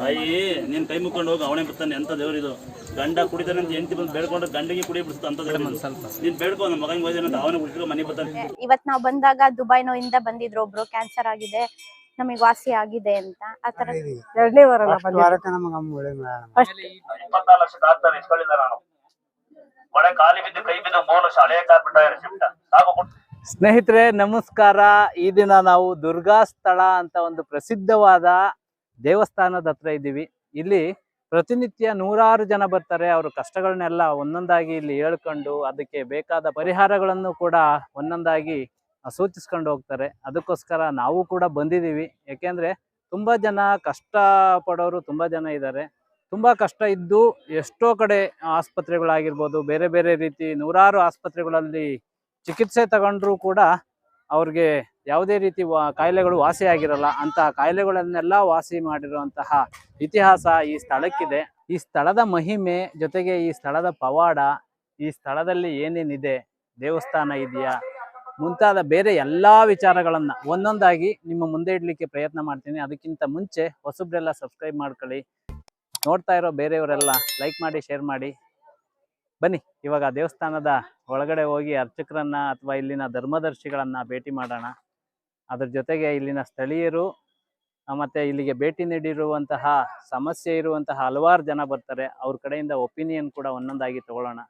ತಾಯಿ ನೀನ್ ಕೈ ಮುಕ್ಕೊಂಡು ಹೋಗಿ ಅವನೇ ಎಂತ ಅಂತ ದೇವ್ರಿದು ಗಂಡ ಕುಡಿತಾನೆ ಅಂತ ಹೆಂಡತಿ ಬಂದು ಬೇಡ್ಕೊಂಡು ಗಂಡಿಗೆ ಕುಡಿ ಬಿಡ್ತ ಅಂತ ದೇವ್ರು ನೀನ್ ಬೇಡ್ಕೊ ನಮ್ಮ ಮಗನಿಗೆ ಹೋಯ್ತಾನೆ ಅಂತ ಅವನೇ ಕುಡಿಸ್ಕೊ ಮನೆಗೆ ಬರ್ತಾನೆ. ಇವತ್ ನಾವ್ ಬಂದಾಗ ದುಬೈನೋ ಇಂದ ಬಂದಿದ್ರು ಒಬ್ರು ಕ್ಯಾನ್ಸರ್ ಆಗಿದೆ ನಮಗ್ ವಾಸಿ ಆಗಿದೆ ಅಂತ. ಆತರ ಎರಡನೇ ವಾರ ಇಪ್ಪತ್ನಾಲ್ಕು ಲಕ್ಷ ಕಾರ್ ನಾನು. ಖಾಲಿ ಬಿದ್ದು ಕೈ ಬಿದ್ದು ಮೂರು ಲಕ್ಷ ಹಳೆಯ ಕಾರ್ ಬಿಟ್ಟಾರೆ ಶಿಫ್ಟ್ ಸಾಕು ಸ್ನೇಹಿತರೆ ನಮಸ್ಕಾರ. ಈ ದಿನ ನಾವು ದುರ್ಗಾ ಸ್ಥಳ ಅಂತ ಒಂದು ಪ್ರಸಿದ್ಧವಾದ ದೇವಸ್ಥಾನದ ಹತ್ರ ಇದ್ದೀವಿ. ಇಲ್ಲಿ ಪ್ರತಿನಿತ್ಯ ನೂರಾರು ಜನ ಬರ್ತಾರೆ. ಅವ್ರ ಕಷ್ಟಗಳನ್ನೆಲ್ಲ ಒಂದೊಂದಾಗಿ ಇಲ್ಲಿ ಹೇಳ್ಕೊಂಡು ಅದಕ್ಕೆ ಬೇಕಾದ ಪರಿಹಾರಗಳನ್ನು ಕೂಡ ಒಂದೊಂದಾಗಿ ಸೂಚಿಸ್ಕೊಂಡು ಹೋಗ್ತಾರೆ. ಅದಕ್ಕೋಸ್ಕರ ನಾವು ಕೂಡ ಬಂದಿದ್ದೀವಿ. ಯಾಕೆಂದ್ರೆ ತುಂಬ ಜನ ಕಷ್ಟ ಪಡೋರು ತುಂಬ ಜನ ಇದ್ದಾರೆ. ತುಂಬ ಕಷ್ಟ ಇದ್ದು ಎಷ್ಟೋ ಕಡೆ ಆಸ್ಪತ್ರೆಗಳಾಗಿರ್ಬೋದು, ಬೇರೆ ಬೇರೆ ರೀತಿ ನೂರಾರು ಆಸ್ಪತ್ರೆಗಳಲ್ಲಿ ಚಿಕಿತ್ಸೆ ತಗೊಂಡ್ರೂ ಕೂಡ ಅವ್ರಿಗೆ ಯಾವುದೇ ರೀತಿ ವಾ- ಕಾಯಿಲೆಗಳು ವಾಸಿಯಾಗಿರಲ್ಲ, ಅಂತಹ ಅಂತ ಕಾಯಿಲೆಗಳನ್ನೆಲ್ಲ ವಾಸಿ ಮಾಡಿರುವಂತಹ ಇತಿಹಾಸ ಈ ಸ್ಥಳಕ್ಕಿದೆ. ಈ ಸ್ಥಳದ ಮಹಿಮೆ ಜೊತೆಗೆ ಈ ಸ್ಥಳದ ಪವಾಡ, ಈ ಸ್ಥಳದಲ್ಲಿ ಏನೇನಿದೆ, ದೇವಸ್ಥಾನ ಇದೆಯಾ, ಮುಂತಾದ ಬೇರೆ ಎಲ್ಲ ವಿಚಾರಗಳನ್ನು ಒಂದೊಂದಾಗಿ ನಿಮ್ಮ ಮುಂದೆ ಇಡಲಿಕ್ಕೆ ಪ್ರಯತ್ನ ಮಾಡ್ತೀನಿ. ಅದಕ್ಕಿಂತ ಮುಂಚೆ ಹೊಸಬ್ರೆಲ್ಲ ಸಬ್ಸ್ಕ್ರೈಬ್ ಮಾಡ್ಕೊಳ್ಳಿ. ನೋಡ್ತಾ ಇರೋ ಬೇರೆಯವರೆಲ್ಲ ಲೈಕ್ ಮಾಡಿ, ಶೇರ್ ಮಾಡಿ. ಬನ್ನಿ, ಇವಾಗ ದೇವಸ್ಥಾನದ ಒಳಗಡೆ ಹೋಗಿ ಅರ್ಚಕರನ್ನ ಅಥವಾ ಇಲ್ಲಿನ ಧರ್ಮದರ್ಶಿಗಳನ್ನ ಭೇಟಿ ಮಾಡೋಣ. ಅದ್ರ ಜೊತೆಗೆ ಇಲ್ಲಿನ ಸ್ಥಳೀಯರು ಮತ್ತೆ ಇಲ್ಲಿಗೆ ಭೇಟಿ ನೀಡಿರುವಂತಹ ಸಮಸ್ಯೆ ಇರುವಂತಹ ಹಲವಾರು ಜನ ಬರ್ತಾರೆ. ಅವ್ರ ಕಡೆಯಿಂದ ಒಪಿನಿಯನ್ ಕೂಡ ಒಂದೊಂದಾಗಿ ತಗೊಳ್ಳೋಣ.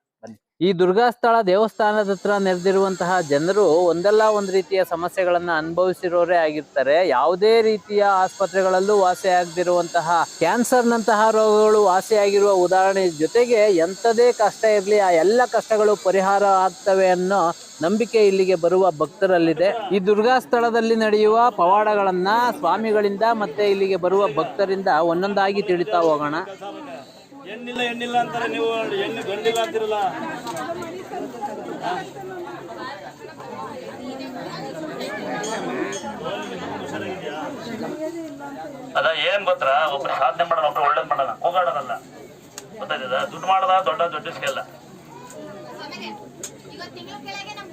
ಈ ದುರ್ಗಾಸ್ಥಳ ದೇವಸ್ಥಾನದ ಹತ್ರ ನೆರೆದಿರುವಂತಹ ಜನರು ಒಂದಲ್ಲ ಒಂದು ರೀತಿಯ ಸಮಸ್ಯೆಗಳನ್ನ ಅನುಭವಿಸಿರೋರೇ ಆಗಿರ್ತಾರೆ. ಯಾವುದೇ ರೀತಿಯ ಆಸ್ಪತ್ರೆಗಳಲ್ಲೂ ವಾಸಿಯಾಗದಿರುವಂತಹ ಕ್ಯಾನ್ಸರ್ ನಂತಹ ರೋಗಗಳು ವಾಸಿಯಾಗಿರುವ ಉದಾಹರಣೆ ಜೊತೆಗೆ ಎಂಥದೇ ಕಷ್ಟ ಇರಲಿ, ಆ ಎಲ್ಲ ಕಷ್ಟಗಳು ಪರಿಹಾರ ಆಗ್ತವೆ ಅನ್ನೋ ನಂಬಿಕೆ ಇಲ್ಲಿಗೆ ಬರುವ ಭಕ್ತರಲ್ಲಿದೆ. ಈ ದುರ್ಗಾ ಸ್ಥಳದಲ್ಲಿ ನಡೆಯುವ ಪವಾಡಗಳನ್ನ ಸ್ವಾಮಿಗಳಿಂದ ಮತ್ತೆ ಇಲ್ಲಿಗೆ ಬರುವ ಭಕ್ತರಿಂದ ಒಂದೊಂದಾಗಿ ತಿಳಿತಾ ಹೋಗೋಣ. ಹೆಣ್ಣಿಲ್ಲ ಎಣ್ಣಿಲ್ಲ ಅಂತಾರೆ ನೀವು. ಹೆಣ್ಣು ಗಂಡಿಲ್ಲ ಅಂತಿರಲ್ಲ. ಅದ ಏನ್ ಗೊತ್ತಾ? ಒಬ್ರು ಸಾಧನೆ ಮಾಡೋಣ ಒಬ್ರು ಒಳ್ಳೇದ್ ಮಾಡೋಣ. ಹೋಗಾಡೋದಲ್ಲ ಗೊತ್ತಾಯ್ತದ? ದುಡ್ಡು ಮಾಡದ? ದೊಡ್ಡ ದೊಡ್ಡ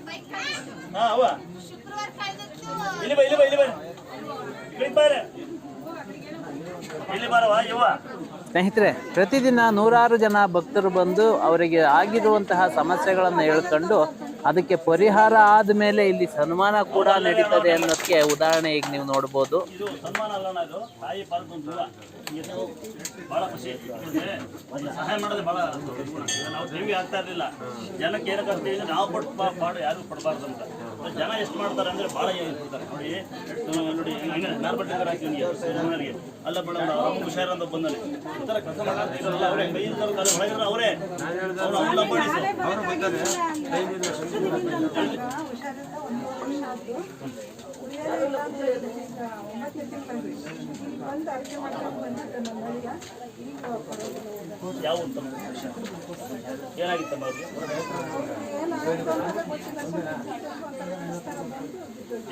ಬೈಕ್ ಹಾ ಅವ ಇಲ್ಲಿ ಬಾ ಇಲ್ಲಿ ಬಾ ಇಲ್ಲಿ ಬಾ. ಇಲ್ಲಿ ಬಾರವಾ ಇವ ಸ್ನೇಹಿತರೆ, ಪ್ರತಿದಿನ ನೂರಾರು ಜನ ಭಕ್ತರು ಬಂದು ಅವರಿಗೆ ಆಗಿರುವಂತಹ ಸಮಸ್ಯೆಗಳನ್ನು ಹೇಳ್ಕೊಂಡು ಅದಕ್ಕೆ ಪರಿಹಾರ ಆದ್ಮೇಲೆ ಇಲ್ಲಿ ಸನ್ಮಾನ ಕೂಡ ನಡೀತದೆ ಅನ್ನೋದಕ್ಕೆ ಉದಾಹರಣೆ ಈಗ ನೀವು ನೋಡ್ಬೋದು. ಜನಕ್ಕೆ ನಾವು ಜನ ಎಷ್ಟು ಮಾಡ್ತಾರೆ ಅಂದ್ರೆ ಬಹಳ ಕೊಡ್ತಾರೆ ನೋಡಿ ನೋಡಿ ನಾರ್ಬಟ್ಟಿಗೆ ಹಾಕಿ ಜನರಿಗೆ ಅಲ್ಲ ಮೇಡಮ್ ಅವ್ರು ಹುಷಾರ ಅಂತ ಬಂದಲ್ಲಿ ಈ ಥರ ಕೆಲಸ ಮಾಡ್ತಿರಲ್ಲ ಅವರೇ ಕೈಯಿಂದ ಒಳಗಿರೋ ಅವರೇ. ಅವ್ರು ತಮ್ಮ ವಿಷಯ? ಏನಾಗಿತ್ತಮ್ಮ ಅವ್ರಿಗೆ?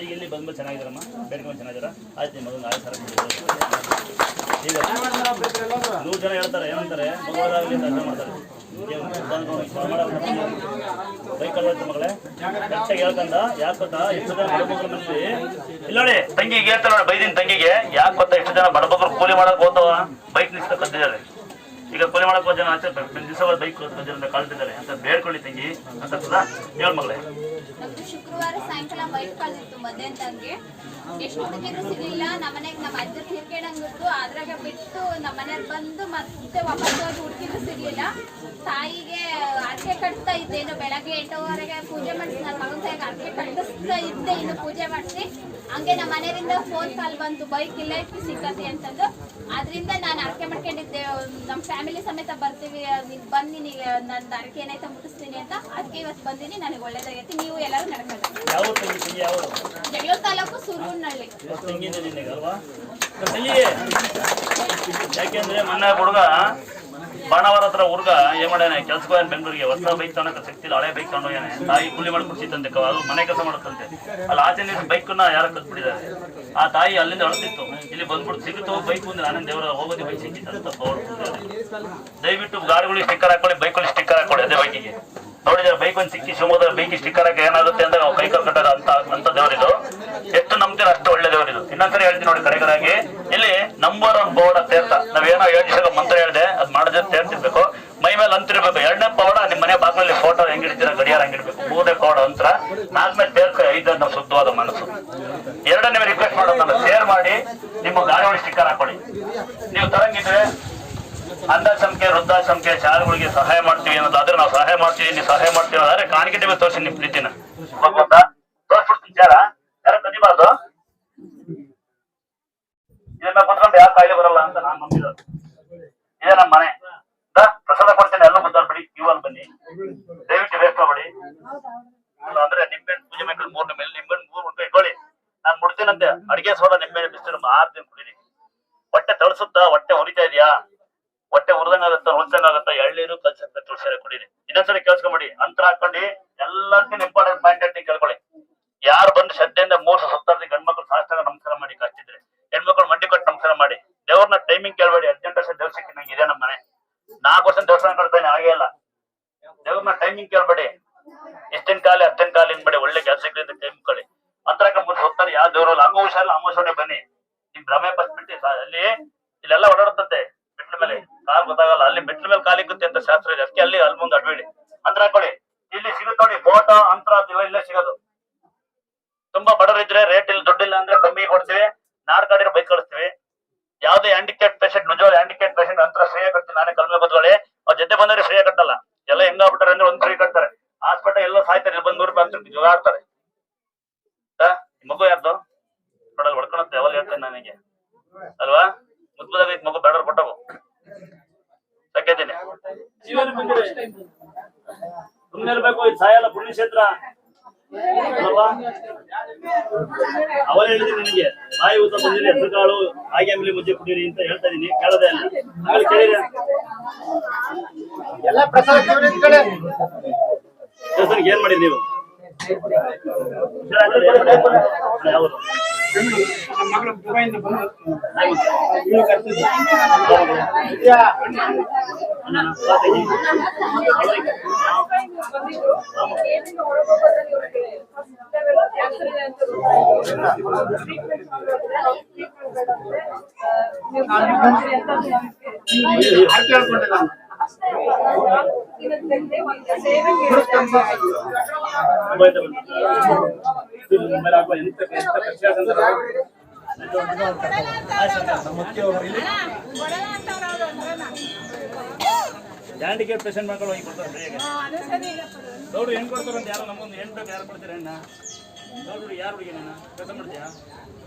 ಈಗ ಇಲ್ಲಿ ಬಂದ್ಮೇಲೆ ಚೆನ್ನಾಗಿದ್ದಾರಮ್ಮ? ಬೇಡ್ಕೊಂಡು ಚೆನ್ನಾಗಿದ್ದಾರ? ಆಯ್ತು, ನಿಮ್ಮ ಮಗನ ಆಯ್ತು ಈಗ ನೂರು ಜನ ಹೇಳ್ತಾರೆ, ಏನಂತಾರೆ? ಮಗುವಾಗಲಿ ಅಂತ ಮಾಡ್ತಾರೆ. ಬೈಕಲ್ಲಿ ಮಗಳೇ. ಹೇಳ್ಕಂದ, ಯಾಕೆ ಗೊತ್ತಾ? ಎಷ್ಟು ಜನ ಬಡಬಗ್ರ ಮನೇಲಿ ಇಲ್ಲ ನೋಡಿ, ತಂಗಿಗೆ ಹೇಳ್ತಾರೆ ಬೈದಿನ ತಂಗಿಗೆ. ಯಾಕೆ ಗೊತ್ತಾ? ಎಷ್ಟು ಜನ ಬಡಬಗ್ರು ಕೂಲಿ ಮಾಡಕ್ ಹೋಗ್ತಾವ? ಬೈಕ್ ನಿಲ್ಸ್ತಾ ಕದ್ದಿದ್ದಾರೆ. ಈಗ ಕೂಲಿ ಮಾಡಕ್ ಹೋದ ಜನ ಆಚೆ ದಿವಸ ಬೈಕ್ ಕದ್ದಿದ್ದಾರೆ ಕಳ್ತಿದ್ದಾರೆ ಅಂತ ಬೇಡ್ಕೊಳ್ಳಿ ತಂಗಿ. ಅಂತ ಹೇಳ ಮಗಳೇ. ಶುಕ್ರವಾರ ಸಾಯಂಕಾಲ ಬೈಕ್ ಕಳ್ದಿತ್ತು ಮಧ್ಯಾಹ್ನ ತಂಗಿ ಎಷ್ಟು ಹುಡುಗಿದ್ರು ಸಿಗ್ಲಿಲ್ಲ ನಮ್ಮನೆಗೆ ನಮ್ಮ ಅಜ್ಜ ತೀರ್ಕೊಂಡಂಗಿತ್ತು ಅದ್ರಾಗ ಬಿಟ್ಟು ನಮ್ಮ ಬಂದು ಮತ್ತೆ ವಾಪಸ್ ಹೋಗಿ ಹುಡುಗಿದ್ರು ಸಿಗ್ಲಿಲ್ಲ. ತಾಯಿಗೆ ಅರ್ಕೆ ಕಟ್ತಾ ಇದ್ದೆ. ಇನ್ನು ಬೆಳಗ್ಗೆ ಎಂಟುವರೆಗೆ ಪೂಜೆ ಮಾಡಿಸಿ ನನ್ನ ಮಗನ ಕೈಗೆ ಅರ್ಕೆ ಕಟ್ಟಿಸ್ತಾ ಇದ್ದೆ ಇನ್ನು ಪೂಜೆ ಮಾಡಿಸಿ ಹಂಗೆ ನಮ್ಮ ಮನೆಯಿಂದ ಫೋನ್ ಕಾಲ್ ಬಂತು. ಬೈಕ್ ಇಲ್ಲ ಇಟ್ಟು ಸಿಕ್ಕತ್ತೆ ಅಂತಂದು. ಅದರಿಂದ ನಾನು ಅರ್ಕೆ ಮಾಡ್ಕೊಂಡಿದ್ದೆ. ನಮ್ಮ ಫ್ಯಾಮಿಲಿ ಸಮೇತ ಬರ್ತೀವಿ. ನೀನು ಬಂದು ನೀನು ನನ್ನ ಅರ್ಕೆ ಏನಾಯ್ತಾ ಮುಟ್ಟಿಸ್ತೀನಿ ಅಂತ. ಅದಕ್ಕೆ ಇವತ್ತು ಬಂದೀನಿ ನನಗೆ ಒಳ್ಳೇದಾಗೈತಿ. ನೀವು ಎಲ್ಲರೂ ನಡ್ಕೊಂಡು? ಜಗಳೂರು ತಾಲೂಕು ತಂಗಿ ಯಾಕೆಂದ್ರೆ ಹುಡುಗ ಬಾಣವರ ಹತ್ರ ಹುಡುಗ ಏನ್ ಮಾಡ್ಯಾನೆ? ಕೆಲ್ಸಕ್ಕೆ ಬೆಂಗಳೂರಿಗೆ. ಹೊಸ ಬೈಕ್ ತನಕ ಶಕ್ತಿ ಇಲ್ಲ ಹಳೆ ಬೈಕ್ ತಗೊಂಡು ಹೋಗ್ಯಾನೆ. ತಾಯಿ ಕೂಲಿ ಮಾಡಿ ಕೊಡ್ಸಿತ್ತಂತೆ ಅದು ಮನೆ ಕೆಲಸ ಮಾಡುತ್ತಂತೆ ಅಲ್ಲಿ ಆಚೆ ಬೈಕನ್ನ ಯಾರ ಕಟ್ಬಿಟ್ಟಿದ್ದಾರೆ. ಆ ತಾಯಿ ಅಲ್ಲಿಂದ ಅಳ್ತಿತ್ತು ಇಲ್ಲಿ ಬಂದ್ಬಿಟ್ಟು ಸಿಗುತ್ತೋ ಬೈಕ್ ಮುಂದೆ ನಾನೇ ದೇವರ ಹೋಗೋದಿ ಬೈಕ್ ಸಿಕ್ಕಿತ್ತಂತ ದಯವಿಟ್ಟು ಗಾಡಿಗಳಿಗೆ ಸ್ಟಿಕ್ಕರ್ ಹಾಕೊಳ್ಳಿ ಬೈಕ್ಗಳಿಗೆ ಸ್ಟಿಕ್ಕರ್ ಹಾಕೊಳ್ಳಿ ಅದೇ ಬೈಕಿಗೆ ನೋಡಿದ್ರೆ ಬೈಕ್ ಒಂದು ಸಿಕ್ಕಿ ಶಿವಮೊಗ್ಗದ ಬೈಕ್ ಸ್ಟಿಕ್ಕರ್ ಹಾಕಿ ಏನಾಗುತ್ತೆ ಅಂತ ನಾವು ಕಟ್ಟದ ಅಂತ ಅಂತ ದೇವರಿದು ಎಷ್ಟು ನಂಬ್ತೀರ ಅಷ್ಟು ಒಳ್ಳೆ ದೇವರಿದು ಇನ್ನೊಂದ್ಸರಿ ಹೇಳ್ತೀನಿ ನೋಡಿ ಕಡೆಗರಾಗಿ. ಇಲ್ಲಿ ನಂಬರ್ ಒನ್ ಬೋರ್ಡ್ ಅಂತ ಇರ್ತಾ ನಾವೇನೋ ಏಳು ಮಂತ್ರ ಹೇಳಿದೆ. ತೇರ್ತಿರ್ಬೇಕು ಮೈ ಮೇಲೆ ಅಂತಿರ್ಬೇಕು ಎರಡನೇ ಪವಾಡ ನಿಮ್ಮ ಮನೆ ಬಾಗಿಲಲ್ಲಿ ಫೋಟೋ ಹೆಂಗಿಡ್ತೀರ ಗಡಿಯಾರ ಹೆಂಗಿಡ್ಬೇಕು ಮೂರನೇ ಪವಾಡ ಅಂತರ ನಾಲ್ಕನೇ ತೇರ್ಕ ಐದನ್ನ ಶುದ್ಧವಾದ ಮನಸ್ಸು. ಎರಡನೇ ರಿಕ್ವೆಸ್ಟ್ ಮಾಡೋದನ್ನ ನಾನು ಶೇರ್ ಮಾಡಿ, ನಿಮ್ಮ ಗಾಳಿ ಸ್ಟಿಕ್ಕರ್ ಹಾಕೊಳ್ಳಿ. ನೀವು ತರಂಗಿದ್ರೆ ಅಂಧಾಶ್ರಮಕ್ಕೆ ವೃದ್ಧಾಶ್ರಮಕ್ಕೆ ಶಾಲೆಗಳಿಗೆ ಸಹಾಯ ಮಾಡ್ತೀವಿ ಅನ್ನೋದಾದ್ರೆ ನಾವು ಸಹಾಯ ಮಾಡ್ತೀವಿ, ನೀವು ಸಹಾಯ ಮಾಡ್ತೀವಿ ಅನ್ನೋದಾದ್ರೆ ಕಾಣಿಕೆ ನಿಮಗೆ ತೋರಿಸಿ ನಿಮ್ ಪ್ರೀತಿನ. ಗೊತ್ತಾ ಕದಿಬಾರ್ದು? ಇದನ್ನ ಕಾಯಿಲೆ ಬರಲ್ಲ ಅಂತ ನಾನು ನಂಬಿರೋದು. ಇದೇ ನಮ್ಮ ಮನೆ. ದಯವಿಟ್ಟು ವೇಸ್ಟ್ ಮಾಡಿ. ಅಂದ್ರೆ ನಿಂಬೆ ಪೂಜೆ ಮಾಡ್ಕೊಂಡು ಮೂರ್ ನಿಂಬೆ ಮೂರ್ ಮುಟ್ಟೆ ಇಟ್ಕೊಳ್ಳಿ. ನಾನ್ ಮುಡ್ತೀನಂತೆ. ಅಡಿಗೆ ಸೋಡಾ ನಿಂಬೆ ಬಿಸಿಲು ಆರ್ ದಿನ ಕುಡೀರಿ. ಹೊಟ್ಟೆ ತಳಿಸುತ್ತಾ, ಹೊಟ್ಟೆ ಹೊರಿತಾ ಇದೆಯಾ? ಹೊಟ್ಟೆ ಹುರಿದಂಗಾಗತ್ತ ಆಗತ್ತ ಎಳ್ಳೀರು ಕಲ್ಸಂತ ತುಳಸಿರ ಕುಡೀರಿ. ಇನ್ನೊಂದ್ಸರಿ ಕೇಳಿಸ್ಕೊಂಬಿಡಿ. ಅಂತರ ಹಾಕೊಂಡು ಎಲ್ಲದಕ್ಕಿಂತ ಇಂಪಾರ್ಟೆಂಟ್ ಪಾಯಿಂಟ್ ಕೇಳ್ಕೊಳ್ಳಿ. ಯಾರು ಬಂದು ಶ್ರದ್ಧೆಯಿಂದ ಮೂರ್ ಸತ್ತಾರ್ದಿ ಗಂಡ್ಮಕ್ಳು ಸಾಷ್ಟಾಗ ನಮಸ್ಕಾರ ಮಾಡಿ ಕಷ್ಟಿದ್ರೆ ಹೆಣ್ಮಕ್ಳು ಮಂಡಿ ಕೊಟ್ಟು ನಮಸ್ಕಾರ ಮಾಡಿ. ದೇವ್ರನ್ನ ಟೈಮಿಂಗ್ ಕೇಳಬೇಡಿ. ಹದಿನೆಂಟು ವರ್ಷ ದೇವ್ರ ಸಿಕ್ಕಿ ನಂಗೆ ಇದೆ ನಮ್ಮ ಮನೆ. ನಾಲ್ಕು ವರ್ಷ ದೇವಸ್ಥಾನ ಕಟ್ತಾನೆ ಹಾಗೆ ಇಲ್ಲ ದೇವ್ರನ್ನ ಟೈಮಿಂಗ್ ಕೇಳ್ಬೇಡಿ. ಎಷ್ಟಿನ ಕಾಲ ಅಷ್ಟಿನ ಕಾಲ ಹಿಂಗ್ಬೇಡಿ ಒಳ್ಳೆ ಕೆಲಸಗಳಿಂದ ಟೈಮ್ ಕಳಿ ಅಂತರಕ ಮುಂದೆ ಹೋಗ್ತಾರೆ ಯಾವ ದೇವ್ರಲ್ಲ ಹಂಗ ಹುಷಾರಿಲ್ಲ ಅಮಾವಾಸ್ಯೆ ಬನ್ನಿ. ನಿಮ್ ಭ್ರಮೆ ಬಸ್ಬಿಟ್ಟಿ ಅಲ್ಲಿ ಇಲ್ಲೆಲ್ಲ ಓಡಾಡ್ತಂತೆ ಮೆಟ್ಲ ಮೇಲೆ. ಕಾಲ್ ಗೊತ್ತಾಗಲ್ಲ, ಅಲ್ಲಿ ಮೆಟ್ಲ ಮೇಲೆ ಕಾಲಿಕ್ಕುತ್ತೆ ಅಂತ ಶಾಸ್ತ್ರ ಇದೆ. ಅದಕ್ಕೆ ಅಲ್ಲಿ ಅಲ್ಲಿ ಮುಂದೆ ಅಡ್ಬೇಡಿ. ಅಂತರ ಹಾಕೊಳ್ಳಿ, ಇಲ್ಲಿ ಸಿಗುತ್ತೆ ನೋಡಿ ಫೋಟೋ ಅಂತರ ಇಲ್ಲ ಇಲ್ಲೇ ಸಿಗೋದು. ತುಂಬಾ ಬಡವರಿದ್ರೆ ರೇಟ್ ಇಲ್ಲ, ದುಡ್ಡಿಲ್ಲ ಅಂದ್ರೆ ಕಮ್ಮಿ ಕೊಡ್ತೀವಿ. ನಾಡ್ ಕಾಡಿರೋ ಬೈಕ್ ಕಳಿಸ್ತೀವಿ. ಯಾವ್ದೇ ಹ್ಯಾಂಡಿಕ್ಯಾಪ್ ಪೇಷಂಟ್ ನಿಜವಾದ ಹ್ಯಾಂಡಿಕ್ಯಾಪ್ ಪೇಷಂಟ್ ಅಂತರ ಫ್ರೀ ಕಟ್ತೀನಿ ನಾನೇ ಕಲ್ಮೆ ಬದ್ಕೊಳ್ಳಿ ಅವ್ರ ಜೊತೆ ಬಂದ್ರೆ ಫ್ರೀ ಕಟ್ಟಲ್ಲ. ಎಲ್ಲ ಹೆಂಗಾಗ್ಬಿಟ್ಟಾರೆ ಅಂದ್ರೆ ಒಂದ್ ಕಡೆ ಕಟ್ತಾರೆ. ಹಾಸ್ಪಿಟಲ್ ಎಲ್ಲ ಸಾಯ್ತಾರೆ ಬಂದ್ ನೂರು ರೂಪಾಯಿ ಅಂತ ಜೋಗಾಡ್ತಾರೆ ಆ, ಈ ಮಗು ಯಾರ್ದು? ನೋಡಲ್ ಹೊಡ್ಕೊಳತ್ತೆ ಅವಲ್ ಹೇಳ್ತೇನೆ ನನಗೆ. ಅಲ್ವಾ? ಮುದ್ಬುದಾಗೈತ್ ಮಗು ಬೇಡ ಕೊಟ್ಟವು. ತಕ್ಕೇನೆ ಇರ್ಬೇಕು ಸಾಯಲ್ಲ ಪುಣ್ಯಕ್ಷೇತ್ರ ಅಲ್ವಾ ಹೇಳಿದ್ರು ನಿನಗೆ ಬಾಯಿ ಊತ ಬಂದಿರಿ ಹೆಸರು ಕಾಳು ಹಾಗೆ ಆಮೇಲೆ ಮುದ್ದೆ ಕುಡೀರಿ ಅಂತ ಹೇಳ್ತಾ ಇದೀನಿ. ಕೇಳದೆ ಅಲ್ಲ ಆಮೇಲೆ ಕೇಳಿರಿ ಎಲ್ಲ ಪ್ರಸಾದ ದೇವ್ರ ಹಿಂದ್ ಕಡೆ ದೇವಸ್ಥಾನಕ್ಕೆ ಏನ್ ಮಾಡಿರಿ ನೀವು? ಹೇಳ್ಕೊಂಡೆ ನಾನು ಹ್ಯಾಂಡಿಕ್ಯಾಪ್ ಪೇಷಂಟ್ ಮಕ್ಕಳು ಹೋಗಿ ಕೊಡ್ತಾರೆ ಫ್ರೀಯಾಗಿ ನೋಡ್ರಿ ಹೆಣ್ಣು ಕೊಡ್ತಾರಂತ ಯಾರೋ ನಮಗೊಂದು ಹೆಣ್ಣು ಬೇಕು ಯಾರು ಕೊಡ್ತೀರ ಅಣ್ಣ? ನೋಡ್ರಿ ಯಾರು ಹುಡುಗಿನ ಕೆಲಸ ಮಾಡ್ತೀಯಾ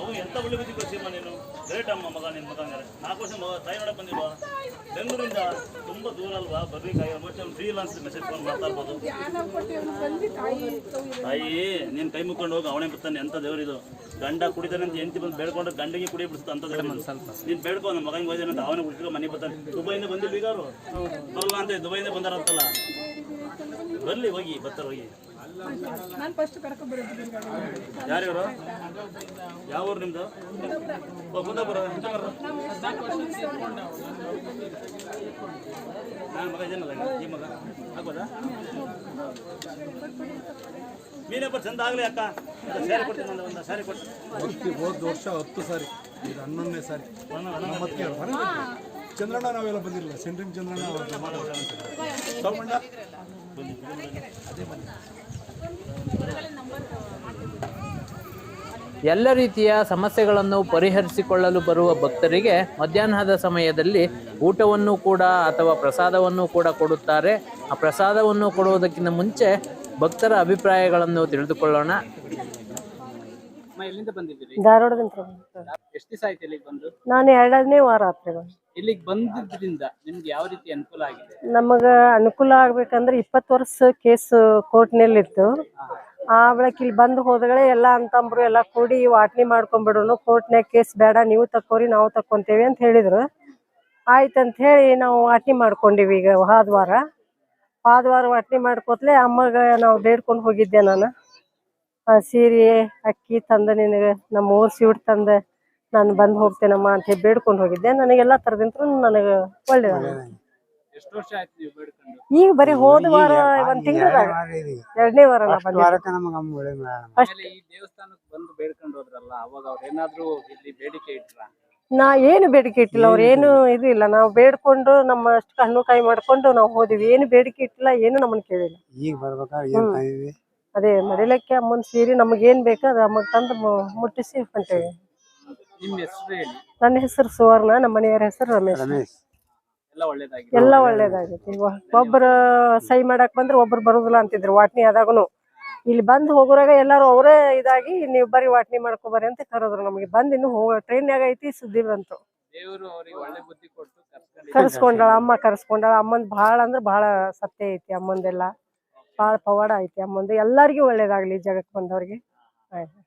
ಅವು ಎಂತ ಒಳ್ಳೆ ಬುದ್ಧಿ ಕಳ್ಸಿಮ್ಮ ನೀನು? ಗ್ರೇಟ್ ಅಮ್ಮ ಮಗ ನಿನ್ನ ಮಗ ನಾಲ್ಕು ವರ್ಷ ಮಗ ತಾಯಿ ನೋಡಕ್ ಬಂದಿಲ್ವಾ? ಬೆಂಗಳೂರಿಂದ ತುಂಬಾ ದೂರ ಅಲ್ವಾ? ಬರ್ಲಿಕ್ಕಾಗಿ ಮತ್ತೆ ಒಂದು ಫ್ರೀಲಾನ್ಸ್ ಮೆಸೇಜ್ ಫೋನ್ ಮಾತಾಡ್ಬೋದು ತಾಯಿ ನೀನ್ ಕೈ ಮುಕ್ಕೊಂಡು ಹೋಗಿ ಅವನೇ ಬರ್ತಾನೆ ಎಂತ ದೇವ್ರಿದು? ಗಂಡ ಕುಡಿತಾನೆ ಅಂತ ಎಂತಿ ಬಂದು ಬೇಡ್ಕೊಂಡು ಗಂಡಿಗೆ ಕುಡಿ ಬಿಡಿಸ್ತಾ ಅಂತ ನೀನ್ ಬೇಡ್ಕೊ ನಮ್ಮ ಮಗನಿಗೆ ಹೋಯ್ತಾನೆ ಅಂತ ಅವನೇ ಕುಡಿಸ್ಕೊ ಮನೆಗೆ ಬರ್ತಾನೆ. ದುಬೈಯಿಂದ ಬಂದಿಲ್ಲ ಈಗ ಅವರು? ಬರಲ್ಲ ಅಂತ ದುಬೈಯಿಂದ ಬಂದಾರಂತಲ್ಲ? ಬರ್ಲಿ ಹೋಗಿ ಬರ್ತಾರೆ ಹೋಗಿ. ಯಾರ್ಯಾರು? ಯಾವ ಊರು ನಿಮ್ದು? ಕುಂದಾಪುರ? ನಾನು ಮಗ ಇದೇನಲ್ಲ ಈ ಮಗ. ಆಗ್ಬೋದಾ ಮೀನಪ್ಪ ಚಂದ ಆಗ್ಲಿ ಅಕ್ಕ. ಸ್ಯಾರಿ ಕೊಡ್ತೀನಿ ಒಂದು ಒಂದು ಸ್ಯಾರಿ ಕೊಡ್ತೀನಿ. ಹೋದ ವರ್ಷ ಹತ್ತು ಸಾರಿ. ಇದು ಹನ್ನೊಂದನೇ ಸಾರಿ. ಮತ್ತೆ. ಚಂದ್ರಣ್ಣ ನಾವೆಲ್ಲ ಬಂದಿರಲಿಲ್ಲ ಸೆಂಟ್ರಿಂಗ್ ಚಂದ್ರಣ್ಣ ಸೋಮಣ್ಣ ಎಲ್ಲ ರೀತಿಯ ಸಮಸ್ಯೆಗಳನ್ನು ಪರಿಹರಿಸಿಕೊಳ್ಳಲು ಬರುವ ಭಕ್ತರಿಗೆ ಮಧ್ಯಾಹ್ನದ ಸಮಯದಲ್ಲಿ ಊಟವನ್ನು ಕೂಡ ಅಥವಾ ಪ್ರಸಾದವನ್ನು ಕೂಡ ಕೊಡುತ್ತಾರೆ. ಆ ಪ್ರಸಾದವನ್ನು ಕೊಡುವುದಕ್ಕಿಂತ ಮುಂಚೆ ಭಕ್ತರ ಅಭಿಪ್ರಾಯಗಳನ್ನು ತಿಳಿದುಕೊಳ್ಳೋಣ. ಧಾರವಾಡದಿಂದ. ಎಷ್ಟು ದಿವಸ ಆಯ್ತು ಬಂದು? ನಾನು ಎರಡನೇ ವಾರ. ಇಲ್ಲಿಗೆ ಬಂದಿದ್ದರಿಂದ ನಿಮ್ಗೆ ಯಾವ ರೀತಿ ಅನುಕೂಲ ಆಗಿದೆ? ನಮಗ ಅನುಕೂಲ ಆಗ್ಬೇಕಂದ್ರೆ ಇಪ್ಪತ್ತು ವರ್ಷ ಕೇಸ್ ಕೋರ್ಟ್ನಲ್ಲಿತ್ತು. ಆ ಬಳಿಕ ಇಲ್ಲಿ ಬಂದು ಹೋದಗಳೇ ಎಲ್ಲ ಅಂತಂಬ್ರು ಎಲ್ಲ ಕೂಡಿ ವಾಟ್ನಿ ಮಾಡ್ಕೊಂಡ್ಬಿಡೋನು ಕೋರ್ಟ್ನ್ಯಾಗ ಕೇಸ್ ಬೇಡ, ನೀವು ತಕ್ಕೋರಿ, ನಾವು ತಕ್ಕೊಂತೇವಿ ಅಂತ ಹೇಳಿದ್ರು. ಆಯ್ತಂತ ಹೇಳಿ ನಾವು ವಾಟ್ನಿ ಮಾಡ್ಕೊಂಡಿವಿ ಈಗ ಹಾದ್ವಾರ ಹಾದ್ವಾರ ಹೋದ ವಾರ ವಾಟ್ನಿ ಮಾಡ್ಕೋತ್ಲೆ ಅಮ್ಮಗ ನಾವು ಬೇಡ್ಕೊಂಡು ಹೋಗಿದ್ದೆ ನಾನು. ಸೀರೆ, ಅಕ್ಕಿ ತಂದ ನಿನಗೆ ನಮ್ಮ ಊರ್ ಸೀಟ್ ತಂದ. ನಾನು ಬಂದು ಹೋಗ್ತೇನಮ್ಮ ಅಂತ ಹೇಳಿ ಬೇಡ್ಕೊಂಡು ಹೋಗಿದ್ದೆ. ನನಗೆಲ್ಲ ತರದಿಂತ ನನಗೆ ಒಳ್ಳೆ ಎಷ್ಟು ವರ್ಷ ಆಯ್ತು ನೀವು ಬೇಡ್ಕೊಂಡು? ಈಗ ಬರೀ ಹೋದ ವಾರ ಒಂದ್ ತಿಂಗಳ ಎರಡನೇ ವಾರ ನಾ ಬಂದಿದ್ದೆ. ಆಮೇಲೆ ಈ ದೇವಸ್ಥಾನಕ್ಕೆ ಬಂದು ಬೇಡ್ಕೊಂಡು ಹೋದ್ರಲ್ಲ ಅವಾಗ ಅವ್ರು ಏನಾದ್ರು ಇಲ್ಲಿ ಬೇಡಿಕೆ ಇಟ್ರ? ನಾ ಏನು ಬೇಡಿಕೆ ಇಟ್ಟಿಲ್ಲ. ಅವ್ರ ಏನು ಇದು ಇಲ್ಲ. ನಾವು ಬೇಡ್ಕೊಂಡು ನಮ್ಮ ಅಷ್ಟು ಕಣ್ಣು ಕಾಯಿ ಮಾಡ್ಕೊಂಡು ನಾವು ಹೋದಿವಿ. ಏನು ಬೇಡಿಕೆ ಇಟ್ಟಿಲ್ಲ ಏನು ನಮ್ಮನ್ನ ಕೇಳಿಲ್ಲ. ಈಗ ಬರ್ಬೇಕಾ ಅದೇ ಮಡಿಲಕ್ಕೆ ಅಮ್ಮನ್ ಸೀರೆ ನಮಗೇನ್ ಏನ್ ಬೇಕು ಅದು ಅಮ್ಮಗ್ ತಂದು ಮುಟ್ಟಿಸಿ ಹೊಂಟೇವಿ ನಿಮ್ಮ ಹೆಸರು ಹೇಳಿ. ನನ್ನ ಹೆಸರು ಸುವರ್ಣ ನಮ್ಮ ಮನೆಯವರ ಹೆಸರು ರಮೇಶ್. ರಮೇಶ್. ಎಲ್ಲ ಒಳ್ಳೇದಾಗಿದೆ. ಎಲ್ಲ ಒಳ್ಳೇದಾಗೈತಿ ಒಬ್ಬರ ಸಹಿ ಮಾಡಕ್ ಬಂದ್ರೆ ಒಬ್ರು ಬರುದಿಲ್ಲ ಅಂತಿದ್ರು ವಾಟ್ನಿ ಆದಾಗನು. ಇಲ್ಲಿ ಬಂದು ಹೋಗೋರಾಗ ಎಲ್ಲಾರು ಅವರೇ ಇದಾಗಿ ನೀವು ಬರೀ ವಾಟ್ನಿ ಮಾಡ್ಕೊ ಬರ್ರಿ ಅಂತ ಕರೆದ್ರು ನಮಗೆ. ಬಂದ್ ಇನ್ನು ಹೋಗ ಟ್ರೈನ್ಯಾಗ ಐತಿ ಸುದ್ದಿ ಬಂತು. ದೇವರು ಅವ್ರಿಗೆ ಒಳ್ಳೆ ಬುದ್ಧಿ ಕೊಟ್ಟು ಕರ್ಸ್ಕೊಂಡು ಕರ್ಸ್ಕೊಂಡಾಳ ಅಮ್ಮ ಕರ್ಸ್ಕೊಂಡಾಳ. ಅಮ್ಮಂದ್ ಬಹಳ ಅಂದ್ರೆ ಬಹಳ ಸತ್ಯ ಐತಿ ಅಮ್ಮಂದೆಲ್ಲ. ಬಹಳ ಪವಾಡ ಐತಿ ಅಮ್ಮಂದು. ಎಲ್ಲರಿಗೂ ಒಳ್ಳೇದಾಗ್ಲಿ ಜಗಕ್ಕೆ ಜಗಕ್ ಬಂದವ್ರಿಗೆ. ಆಯ್ತು.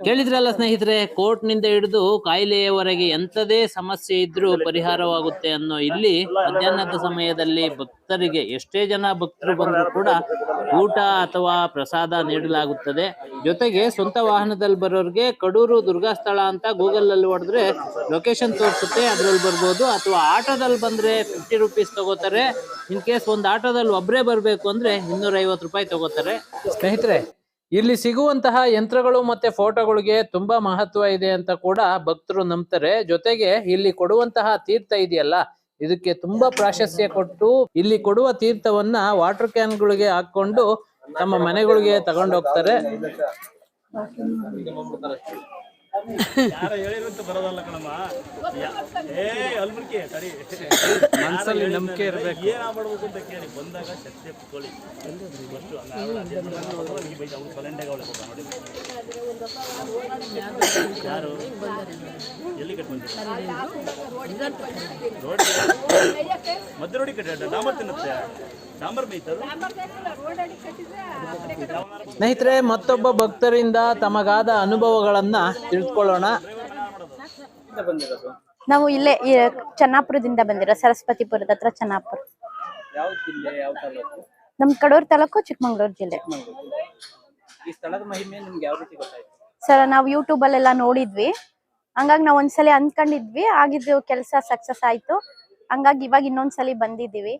ಕೇಳಿದ್ರಲ್ಲ ಸ್ನೇಹಿತರೆ ಕೋರ್ಟ್ನಿಂದ ಹಿಡಿದು ಕಾಯಿಲೆಯವರೆಗೆ ಎಂಥದೇ ಸಮಸ್ಯೆ ಇದ್ರೂ ಪರಿಹಾರವಾಗುತ್ತೆ ಅನ್ನೋ ಇಲ್ಲಿ ಮಧ್ಯಾಹ್ನದ ಸಮಯದಲ್ಲಿ ಭಕ್ತರಿಗೆ ಎಷ್ಟೇ ಜನ ಭಕ್ತರು ಬಂದರೂ ಕೂಡ ಊಟ ಅಥವಾ ಪ್ರಸಾದ ನೀಡಲಾಗುತ್ತದೆ. ಜೊತೆಗೆ ಸ್ವಂತ ವಾಹನದಲ್ಲಿ ಬರೋರಿಗೆ ಕಡೂರು ದುರ್ಗಾಸ್ಥಳ ಅಂತ ಗೂಗಲ್ ಅಲ್ಲಿ ಹೊಡೆದ್ರೆ ಲೊಕೇಶನ್ ತೋರಿಸುತ್ತೆ ಅದ್ರಲ್ಲಿ ಬರ್ಬೋದು. ಅಥವಾ ಆಟೋದಲ್ಲಿ ಬಂದ್ರೆ ಫಿಫ್ಟಿ ರುಪೀಸ್ ತಗೋತಾರೆ. ಇನ್ ಕೇಸ್ ಒಂದು ಆಟೋದಲ್ಲಿ ಒಬ್ಬರೇ ಬರಬೇಕು ಅಂದ್ರೆ ಇನ್ನೂರ ಐವತ್ತು ರೂಪಾಯಿ ತಗೋತಾರೆ. ಸ್ನೇಹಿತರೆ ಇಲ್ಲಿ ಸಿಗುವಂತಹ ಯಂತ್ರಗಳು ಮತ್ತೆ ಫೋಟೋಗಳಿಗೆ ತುಂಬಾ ಮಹತ್ವ ಇದೆ ಅಂತ ಕೂಡ ಭಕ್ತರು ನಂಬ್ತಾರೆ. ಜೊತೆಗೆ ಇಲ್ಲಿ ಕೊಡುವಂತಹ ತೀರ್ಥ ಇದೆಯಲ್ಲ, ಇದಕ್ಕೆ ತುಂಬಾ ಪ್ರಾಶಸ್ತ್ಯ ಕೊಟ್ಟು ಇಲ್ಲಿ ಕೊಡುವ ತೀರ್ಥವನ್ನ ವಾಟರ್ ಕ್ಯಾನ್ ಗಳಿಗೆ ಹಾಕೊಂಡು ತಮ್ಮ ಮನೆಗಳಿಗೆ ತಗೊಂಡು ಮನ್ಸಲ್ಲಿ ನಂಬಿಕೆ ಇರಬೇಕು. ಏನ ಮಾಡ್ಬೇಕು ಅಂತ ಕೇಳಿ ಬಂದಾಗ ಸತ್ಯ ಕುತ್ಕೊಳ್ಳಿ. ಫಸ್ಟು ಹಂಗಾಗಿ ಬೈದ ಅವ್ನು ಸೊಲೆಂಡೆಗೆ ಅವಳೆ ಹೋಗ ನೋಡಿ. ಯಾರು? ಎಲ್ಲಿ ಕಟ್ ಬಂದಿಲ್ಲ ರೋಡ್ ಮಧ್ಯ ರೋಡಿ ಕಟ್ಟ ಡಾಂಬರ್ ತಿನ್ನುತ್ತೆ. ಡಾಂಬರ್ ಬೇಯ್ತದ ಸ್ನೇಹಿತರೆ ಮತ್ತೊಬ್ಬ ಭಕ್ತರಿಂದ ತಮಗಾದ ಅನುಭವಗಳನ್ನ ತಿಳ್ಕೊಳ್ಳೋಣ ನಾವು ಇಲ್ಲೇ ಚೆನ್ನಾಪುರದಿಂದ ಬಂದಿರೋ ಸರಸ್ವತಿಪುರದ ಹತ್ರ ಚೆನ್ನಾಪುರ. ನಮ್ ಕಡೂರ್ ತಾಲೂಕು ಚಿಕ್ಕಮಂಗ್ಳೂರು ಜಿಲ್ಲೆ. ಸರ್ ನಾವು ಯೂಟ್ಯೂಬ್ ಅಲ್ಲೆಲ್ಲ ನೋಡಿದ್ವಿ. ಹಂಗಾಗಿ ನಾವ್ ಒಂದ್ಸಲಿ ಅನ್ಕೊಂಡಿದ್ವಿ ಆಗಿದ್ದು ಕೆಲಸ ಸಕ್ಸಸ್ ಆಯ್ತು. ಹಂಗಾಗಿ ಇವಾಗ ಇನ್ನೊಂದ್ಸಲಿ ಬಂದಿದ್ದೀವಿ.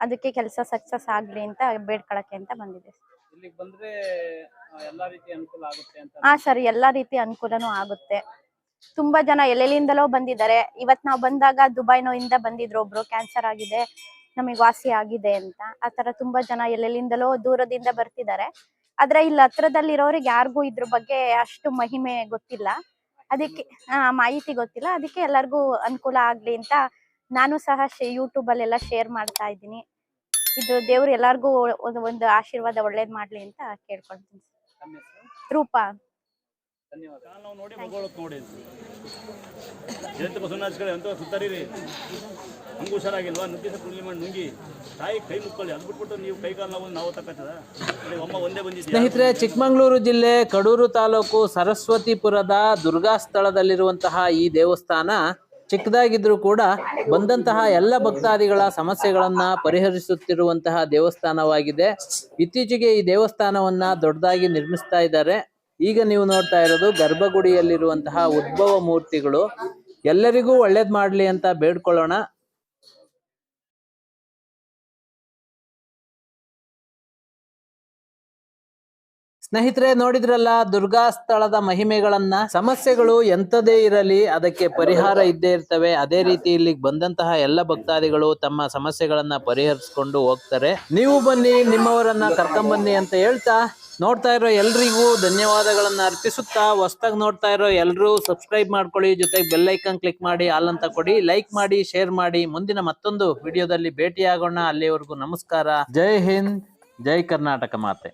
ಅದಕ್ಕೆ ಕೆಲಸ ಸಕ್ಸಸ್ ಆಗ್ಲಿ ಅಂತ ಬೇಡ್ಕೊಳಕ್ಕೆ ಅಂತ ಬಂದಿದೆ. ಇಲ್ಲಿಗೆ ಬಂದ್ರೆ ಆ, ಎಲ್ಲಾ ರೀತಿ ಅನುಕೂಲ ಆಗುತ್ತೆ ಅಂತ ಹಾ ಸರ್ ಎಲ್ಲಾ ರೀತಿ ಅನುಕೂಲನೂ ಆಗುತ್ತೆ. ತುಂಬಾ ಜನ ಎಲ್ಲೆಲ್ಲಿಂದಲೋ ಬಂದಿದ್ದಾರೆ. ಇವತ್ ನಾವ್ ಬಂದಾಗ ದುಬೈನೋಯಿಂದ ಬಂದಿದ್ರು ಒಬ್ರು ಕ್ಯಾನ್ಸರ್ ಆಗಿದೆ ನಮಗೆ ವಾಸಿ ಆಗಿದೆ ಅಂತ. ಆತರ ತುಂಬಾ ಜನ ಎಲ್ಲೆಲ್ಲಿಂದಲೋ ದೂರದಿಂದ ಬರ್ತಿದ್ದಾರೆ. ಆದ್ರೆ ಇಲ್ಲಿ ಹತ್ರದಲ್ಲಿರೋರಿಗೆ ಯಾರಿಗೂ ಇದ್ರ ಬಗ್ಗೆ ಅಷ್ಟು ಮಹಿಮೆ ಗೊತ್ತಿಲ್ಲ. ಅದಕ್ಕೆ ಆ, ಮಾಹಿತಿ ಗೊತ್ತಿಲ್ಲ. ಅದಕ್ಕೆ ಎಲ್ಲರಿಗೂ ಅನುಕೂಲ ಆಗ್ಲಿ ಅಂತ ನಾನು ಸಹ ಯೂಟ್ಯೂಬ್ ಎಲ್ಲ ಶೇರ್ ಮಾಡ್ತಾ ಇದ್ದೀನಿ. ಇದು ದೇವ್ರು ಎಲ್ಲಾರ್ಗೂ ಒಂದು ಒಂದು ಆಶೀರ್ವಾದ ಒಳ್ಳೇದ್ ಮಾಡ್ಲಿ ಅಂತ ಹೆಸರು? ರೂಪಾ. ನಾವು ನೋಡಿ ಮಗಳತ್ ನೋಡಿ. ಎಂತ ಬಸವನ ಹಚ್ಕೊಳ್ಳಿ ಅಂತ ಸುತ್ತಾರಿರಿ. ಹಂಗೂ ಹುಷಾರಾಗಿಲ್ವಾ? ನುಗ್ಗಿ ಸ್ವಲ್ಪ ನುಂಗಿ ಮಾಡಿ ನುಂಗಿ. ತಾಯಿ ಕೈ ಮುಕ್ಕೊಳ್ಳಿ. ಅದು ಬಿಟ್ಬಿಟ್ಟು ನೀವು ಕೈ ಕಾಲು ನಾವು ನಾವು ತಕ್ಕತ್ತದ ಅಮ್ಮ ಒಂದೇ ಬಂದಿದ್ದೀವಿ ಸ್ನೇಹಿತರೆ ಚಿಕ್ಕಮಗಳೂರು ಜಿಲ್ಲೆ ಕಡೂರು ತಾಲೂಕು ಸರಸ್ವತಿಪುರದ ದುರ್ಗಾ ಸ್ಥಳದಲ್ಲಿರುವಂತಹ ಈ ದೇವಸ್ಥಾನ ಚಿಕ್ಕದಾಗಿದ್ರೂ ಕೂಡ ಬಂದಂತಹ ಎಲ್ಲ ಭಕ್ತಾದಿಗಳ ಸಮಸ್ಯೆಗಳನ್ನ ಪರಿಹರಿಸುತ್ತಿರುವಂತಹ ದೇವಸ್ಥಾನವಾಗಿದೆ. ಇತ್ತೀಚೆಗೆ ಈ ದೇವಸ್ಥಾನವನ್ನ ದೊಡ್ಡದಾಗಿ ನಿರ್ಮಿಸ್ತಾ ಇದ್ದಾರೆ. ಈಗ ನೀವು ನೋಡ್ತಾ ಇರೋದು ಗರ್ಭಗುಡಿಯಲ್ಲಿರುವಂತಹ ಉದ್ಭವ ಮೂರ್ತಿಗಳು. ಎಲ್ಲರಿಗೂ ಒಳ್ಳೇದ್ ಮಾಡ್ಲಿ ಅಂತ ಬೇಡ್ಕೊಳ್ಳೋಣ. ಸ್ನೇಹಿತರೆ, ನೋಡಿದ್ರಲ್ಲ, ದುರ್ಗಾ ಸ್ಥಳದ ಮಹಿಮೆಗಳನ್ನ, ಸಮಸ್ಯೆಗಳು ಎಂತದೇ ಇರಲಿ, ಅದಕ್ಕೆ ಪರಿಹಾರ ಇದ್ದೇ ಇರ್ತವೆ. ಅದೇ ರೀತಿ ಇಲ್ಲಿಗೆ ಬಂದಂತಹ ಎಲ್ಲ ಭಕ್ತಾದಿಗಳು ತಮ್ಮ ಸಮಸ್ಯೆಗಳನ್ನ ಪರಿಹರಿಸ್ಕೊಂಡು ಹೋಗ್ತಾರೆ. ನೀವು ಬನ್ನಿ, ನಿಮ್ಮವರನ್ನ ಕರ್ಕೊಂಬನ್ನಿ ಅಂತ ಹೇಳ್ತಾ, ನೋಡ್ತಾ ಇರೋ ಎಲ್ರಿಗೂ ಧನ್ಯವಾದಗಳನ್ನ ಅರ್ಪಿಸುತ್ತಾ, ಹೊಸ್ದಾಗಿ ನೋಡ್ತಾ ಇರೋ ಎಲ್ಲರೂ ಸಬ್ಸ್ಕ್ರೈಬ್ ಮಾಡ್ಕೊಳ್ಳಿ, ಜೊತೆಗೆ ಬೆಲ್ ಐಕನ್ ಕ್ಲಿಕ್ ಮಾಡಿ, ಆಲ್ ಅಂತ ಕೊಡಿ. ಲೈಕ್ ಮಾಡಿ, ಶೇರ್ ಮಾಡಿ. ಮುಂದಿನ ಮತ್ತೊಂದು ವಿಡಿಯೋದಲ್ಲಿ ಭೇಟಿಯಾಗೋಣ. ಅಲ್ಲಿವರೆಗೂ ನಮಸ್ಕಾರ. ಜೈ ಹಿಂದ್, ಜೈ ಕರ್ನಾಟಕ ಮಾತೆ.